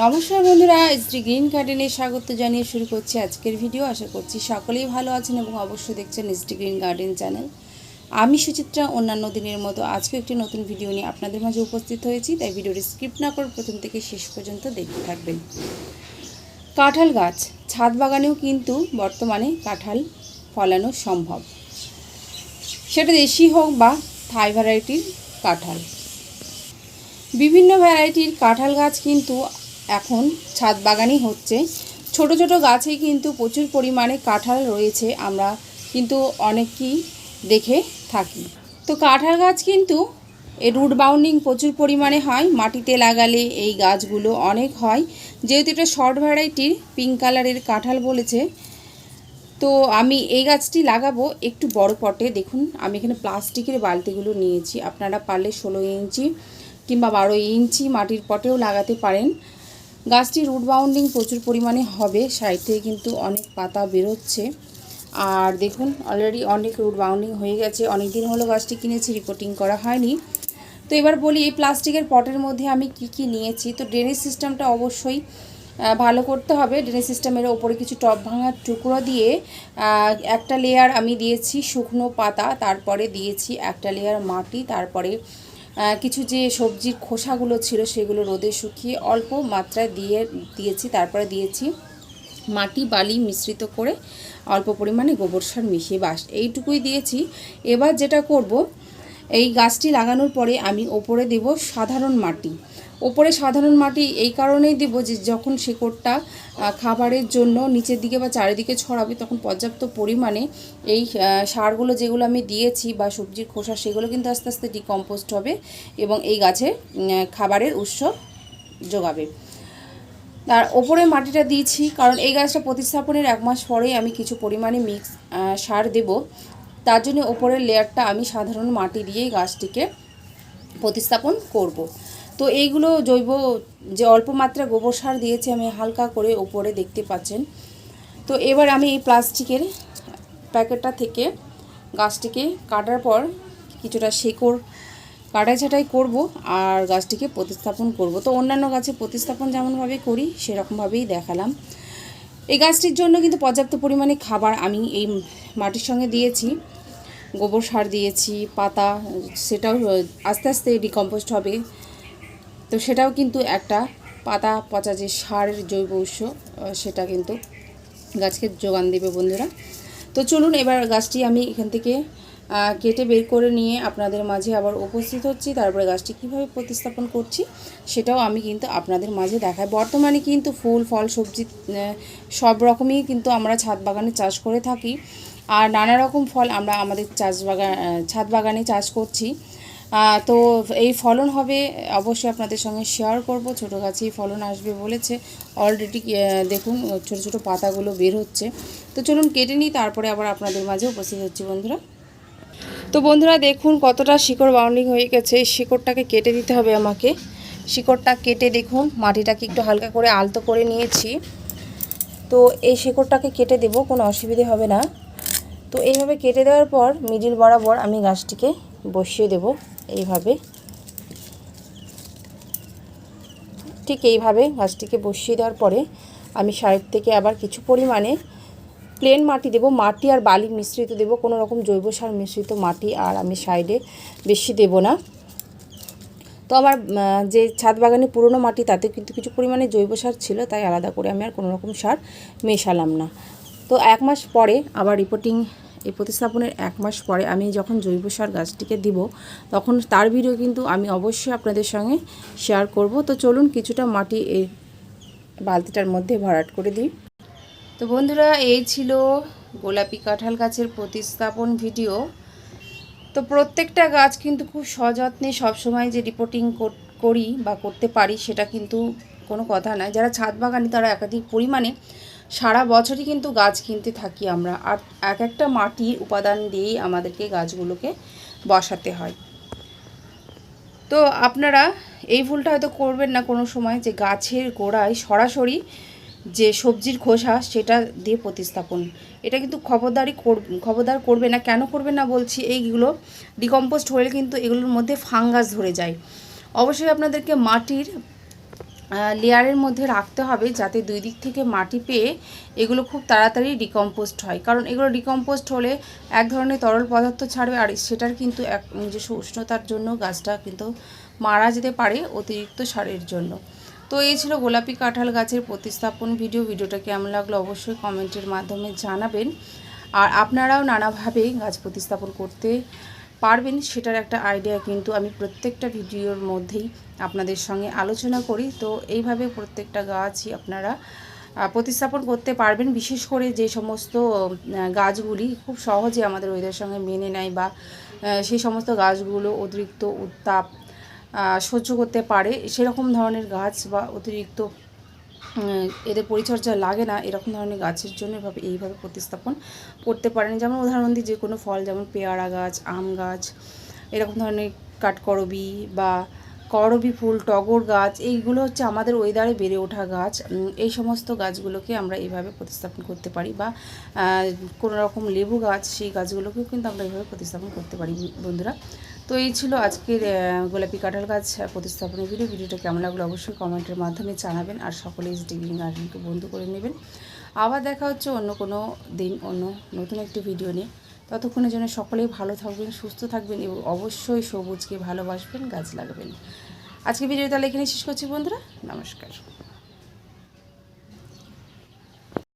নমস্কার বন্ধুরা শ্রী গ্রিন গার্ডেনে স্বাগত জানিয়ে শুরু করছি আজকের ভিডিও। আশা করছি সকলেই ভালো আছেন এবং অবশ্যই দেখছেন শ্রী গ্রিন গার্ডেন চ্যানেল আমি সুচিত্রা, অন্যান্য দিনের মতো আজকে একটি নতুন ভিডিও নিয়ে আপনাদের মাঝে উপস্থিত হয়েছি, তাই ভিডিওটি স্ক্রিপ্ট না করে প্রথম থেকে শেষ পর্যন্ত দেখতে থাকবেন। কাঁঠাল গাছ, ছাদ বাগানেও কিন্তু বর্তমানে কাঁঠাল ফলানো সম্ভব। সেটা দেশি হোক বা থাই ভ্যারাইটির কাঁঠাল। বিভিন্ন ভ্যারাইটির কাঁঠাল গাছ কিন্তু এখন ছাদ বাগানই হচ্ছে। ছোট ছোট গাছেই কিন্তু প্রচুর পরিমাণে কাঁঠাল রয়েছে আমরা কিন্তু অনেকই দেখে থাকি। তো কাঁঠাল গাছ কিন্তু এ রুট বাউন্ডিং প্রচুর পরিমাণে হয়, মাটিতে লাগালে এই গাছগুলো অনেক হয়। যেহেতু এটা শর্ট ভ্যারাইটির পিঙ্ক কালারের কাঁঠাল বলেছে। তো আমি এই গাছটি লাগাবো একটু বড় পটে। দেখুন, আমি এখানে প্লাস্টিকের বালতিগুলো নিয়েছি। আপনারা পারলে ষোলো ইঞ্চি কিংবা বারো ইঞ্চি মাটির পটেও লাগাতে পারেন। গাছটি রুট বাউন্ডিং প্রচুর পরিমাণে হবে সাইড থেকে কিন্তু অনেক পাতা বেরোচ্ছে। আর দেখুন অলরেডি অনেক রুট বাউন্ডিং হয়ে গেছে। অনেক দিন হলো গাছটি কিনেছি রিপোর্টিং করা হয়নি। তো এবার বলি, এই প্লাস্টিকের পটের মধ্যে আমি কি কি নিয়েছি? তো ড্রেনেজ সিস্টেমটা অবশ্যই ভালো করতে হবে। ড্রেনেজ সিস্টেমের ওপরে কিছু টপ ভাঙার টুকরো দিয়ে একটা লেয়ার আমি দিয়েছি শুকনো পাতা, তারপরে দিয়েছি একটা লেয়ার মাটি, তারপরে কিছু যে সবজির খোসাগুলো ছিল সেগুলো রোদে শুকিয়ে অল্প মাত্রায় দিয়ে দিয়েছি, তারপরে দিয়েছি মাটি বালি মিশ্রিত করে অল্প পরিমাণে গোবর সার মিশিয়ে বাস, এইটুকুই দিয়েছি। এবার যেটা করব, এই গাছটি লাগানোর পরে আমি ওপরে দেব সাধারণ মাটি। ওপরে সাধারণ মাটি এই কারণেই দেবো যে যখন শেকড়টা খাবারের জন্য নিচের দিকে বা চারিদিকে ছড়াবে তখন পর্যাপ্ত পরিমাণে এই সারগুলো যেগুলো আমি দিয়েছি বা সবজির খোসা সেগুলো কিন্তু আস্তে আস্তে ডিকম্পোস্ট হবে এবং এই গাছে খাবারের উৎস যোগাবে তার ওপরে মাটিটা দিয়েছি কারণ এই গাছটা প্রতিস্থাপনের এক মাস পরেই আমি কিছু পরিমাণে মিক্স সার দেব তার জন্য ওপরের লেয়ারটা আমি সাধারণ মাটি দিয়েই গাছটিকে প্রতিস্থাপন করব। তো এইগুলো জৈব যে অল্প মাত্রা গোবর সার দিয়েছি আমি হালকা করে ওপরে দেখতে পাচ্ছেন। তো এবার আমি এই প্লাস্টিকের প্যাকেটটা থেকে গাছটিকে কাটার পর কিছুটা শেকড়, কাটাই ছাটাই করব আর গাছটিকে প্রতিস্থাপন করব। তো অন্যান্য গাছে প্রতিস্থাপন যেমনভাবে করি, সেরকমভাবেই দেখালাম। এই গাছটির জন্য কিন্তু পর্যাপ্ত পরিমাণে খাবার আমি এই মাটির সঙ্গে দিয়েছি। গোবর সার দিয়েছি, পাতা, সেটাও আস্তে আস্তে ডিকম্পোস্ট হবে। তো সেটাও কিন্তু একটা পাতা পচা যে সারের জৈব উৎস সেটা কিন্তু গাছকে যোগান দেবে বন্ধুরা। তো চলুন এবার গাছটি আমি এখান থেকে কেটে বের করে নিয়ে আপনাদের মাঝে আবার উপস্থিত হচ্ছি। তারপরে গাছটি কীভাবে প্রতিস্থাপন করছি সেটাও আমি কিন্তু আপনাদের মাঝে দেখাই। বর্তমানে কিন্তু ফুল, ফল, সবজি সব রকমই কিন্তু আমরা ছাদ বাগানে চাষ করে থাকি। আর নানা রকম ফল আমরা আমাদের চাষ বাগান ছাদ বাগানে চাষ করছি। তো এই ফলন হবে, অবশ্যই আপনাদের সঙ্গে শেয়ার করব। ছোটো গাছেই ফলন আসবে বলেছে। অলরেডি দেখুন, ছোট ছোট পাতাগুলো বের হচ্ছে। তো চলুন কেটে নিই, তারপরে আবার আপনাদের মাঝে উপস্থিত হচ্ছি বন্ধুরা। তো বন্ধুরা, দেখুন কতটা শিকড় বাউন্ডিং হয়ে গেছে। এই শিকড়টাকে কেটে দিতে হবে আমাকে। শিকড়টা কেটে দেখুন, মাটিটাকে একটু হালকা করে আলতো করে নিয়েছি। তো এই শিকড়টাকে কেটে দেব, কোনো অসুবিধে হবে না। তো এইভাবে কেটে দেওয়ার পর মিডিল বরাবর আমি গাছটিকে বসিয়ে দেব। এইভাবে। ঠিক এইভাবে গাছটিকে বসিয়ে দেওয়ার পরে আমি সাইড থেকে আবার কিছু পরিমাণে প্লেন মাটি দেব। মাটি আর বালি মিশ্রিত দেব। কোনো রকম জৈব সার মিশ্রিত মাটি আর আমি সাইডে বেশি দেব না। তো আমার যে ছাদ বাগানে পুরনো মাটি তাতে কিন্তু কিছু পরিমাণে জৈব সার ছিল, তাই আলাদা করে আমি আর কোনো রকম সার মেশালাম না। তো এক মাস পরে আবার রিপোর্টিং এই প্রতিস্থাপনের এক মাস পরে আমি যখন জৈব সার গাছটিকে দিব, তখন তার ভিডিও কিন্তু আমি অবশ্যই আপনাদের সঙ্গে শেয়ার করব। তো চলুন কিছুটা মাটি এই বালতিটার মধ্যে ভরাট করে দিই। তো বন্ধুরা, এই ছিল গোলাপি কাঁঠাল গাছের প্রতিস্থাপন ভিডিও। তো প্রত্যেকটা গাছ কিন্তু খুব সযত্নে সবসময় যে রিপোর্টিং করি বা করতে পারি, সেটা কিন্তু কোনো কথা নয়। যারা ছাদ বাগানি, তারা একাধিক পরিমাণে সারা বছরই কিন্তু গাছ কিনতে থাকি আমরা। আর এক একটা মাটির উপাদান দিয়েই আমাদেরকে গাছগুলোকে বসাতে হয়। তো আপনারা এই ভুলটা হয়তো করবেন না কোনো সময় যে গাছের গোড়ায় সরাসরি যে সবজির খোসা সেটা দিয়ে প্রতিস্থাপন। এটা কিন্তু খবরদারি কর, খবরদার করবে না, কেন করবে না বলছি, এইগুলো ডিকম্পোস্ট হলে কিন্তু এগুলোর মধ্যে ফাঙ্গাস ধরে যায়। অবশ্যই আপনাদেরকে মাটির লেয়ারের মধ্যে রাখতে হবে যাতে দুই দিক থেকে মাটি পেয়ে এগুলো খুব তাড়াতাড়ি ডিকম্পোস্ট হয়। কারণ এগুলো ডিকম্পোস্ট হলে এক ধরনের তরল পদার্থ ছাড়বে আর সেটার কিন্তু এক নিজস্ব উষ্ণতার জন্য গাছটা কিন্তু মারা যেতে পারে অতিরিক্ত সারের জন্য। তো এই ছিল গোলাপি কাঁঠাল গাছের প্রতিস্থাপন ভিডিও ভিডিওটা কেমন লাগল অবশ্যই কমেন্টের মাধ্যমে জানাবেন। আর আপনারাও নানাভাবে গাছ প্রতিস্থাপন করতে পারবেন সেটার একটা আইডিয়া কিন্তু আমি প্রত্যেকটা ভিডিওর মধ্যেই আপনাদের সঙ্গে আলোচনা করি। তো এইভাবে প্রত্যেকটা গাছই আপনারা প্রতিস্থাপন করতে পারবেন। বিশেষ করে যে সমস্ত গাছগুলি খুব সহজে আমাদের ওয়েদার সঙ্গে মেনে নেয় বা সেই সমস্ত গাছগুলো অতিরিক্ত উত্তাপ সহ্য করতে পারে। সেরকম ধরনের গাছ বা অতিরিক্ত এদের পরিচর্যা লাগে না, এরকম ধরনের গাছের জন্য এভাবে, এইভাবে প্রতিস্থাপন করতে পারেন। যেমন উদাহরণ দিই, যে কোনো ফল, যেমন পেয়ারা গাছ, আম গাছ, এরকম ধরনের কাঠকরবি বা করবি ফুল, টগর গাছ, এইগুলো হচ্ছে আমাদের ওয়েদারে বেড়ে ওঠা গাছ। এই সমস্ত গাছগুলোকে আমরা এইভাবে প্রতিস্থাপন করতে পারি বা কোনো রকম লেবু গাছ, সেই গাছগুলোকেও কিন্তু আমরা এইভাবে প্রতিস্থাপন করতে পারি, বন্ধুরা। তো এই ছিল আজকের গোলাপি কাঁঠাল গাছ প্রতিস্থাপনের ভিডিও ভিডিওটা কেমন লাগল অবশ্যই কমেন্টের মাধ্যমে জানাবেন আর সকলে ডিগ্রি গার্ডেনকে বন্ধ করে নেবেন। আবার দেখা হচ্ছে অন্য কোনো দিন, অন্য নতুন একটি ভিডিও নিয়ে। ততক্ষণের জন্য সকলেই ভালো থাকবেন, সুস্থ থাকবেন এবং অবশ্যই সবুজকে ভালোবাসবেন, গাছ লাগাবেন। আজকে ভিডিও তাহলে এখানে শেষ করছি বন্ধুরা, নমস্কার।